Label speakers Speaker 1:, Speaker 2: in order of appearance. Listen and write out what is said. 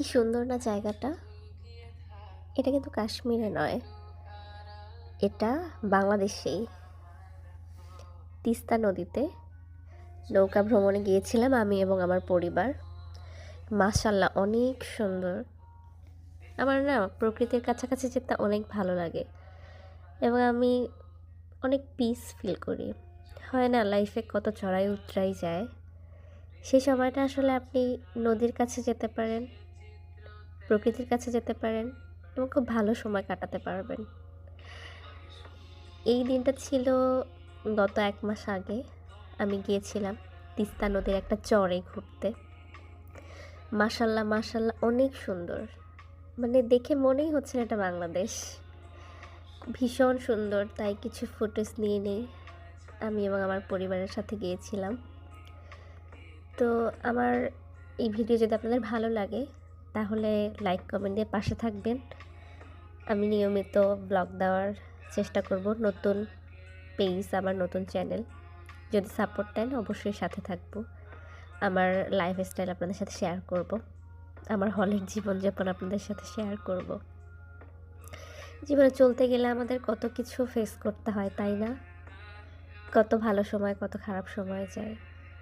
Speaker 1: কি সুন্দর না জায়গাটা? এটা কিন্তু কাশ্মীরে নয়। এটা বাংলাদেশেই। তিস্তা নদীতে নৌকা ভ্রমণে গিয়েছিলাম আমি এবং আমার পরিবার। মাশাল্লাহ অনেক সুন্দর। আমার না প্রকৃতির কাছাকাছি যেতে অনেক ভালো লাগে এবং আমি অনেক পিস ফিল করি। হয় না লাইফে কত চড়াই উতরাই যায়। সেই সময়টা আসলে আপনি নদীর কাছে যেতে পারেন। প্রকৃতির কাছে যেতে পারেন এবং খুব ভালো সময় কাটাতে পারবেন। এই দিনটা ছিল গত এক মাস আগে। আমি গিয়েছিলাম তিস্তা নদীর একটা চরে ঘুরতে। মাসাল্লাহ মাসাল্লাহ অনেক সুন্দর। মানে দেখে মনেই হচ্ছে না এটা বাংলাদেশ। ভীষণ সুন্দর, তাই কিছু ফুটেজ নিয়ে নেই। আমি এবং আমার পরিবারের সাথে গিয়েছিলাম। তো আমার এই ভিডিও যদি আপনাদের ভালো লাগে তাহলে লাইক কমেন্ট দিয়ে পাশে থাকবেন। আমি নিয়মিত ব্লগ দেওয়ার চেষ্টা করব নতুন পেজ আমার নতুন চ্যানেল যদি সাপোর্ট দেন, অবশ্যই সাথে থাকব। আমার লাইফ স্টাইল আপনাদের সাথে শেয়ার করব। আমার হলের জীবনযাপন আপনাদের সাথে শেয়ার করব। জীবনে চলতে গেলে আমাদের কত কিছু ফেস করতে হয়, তাই না? কত ভালো সময়, কত খারাপ সময় যায়।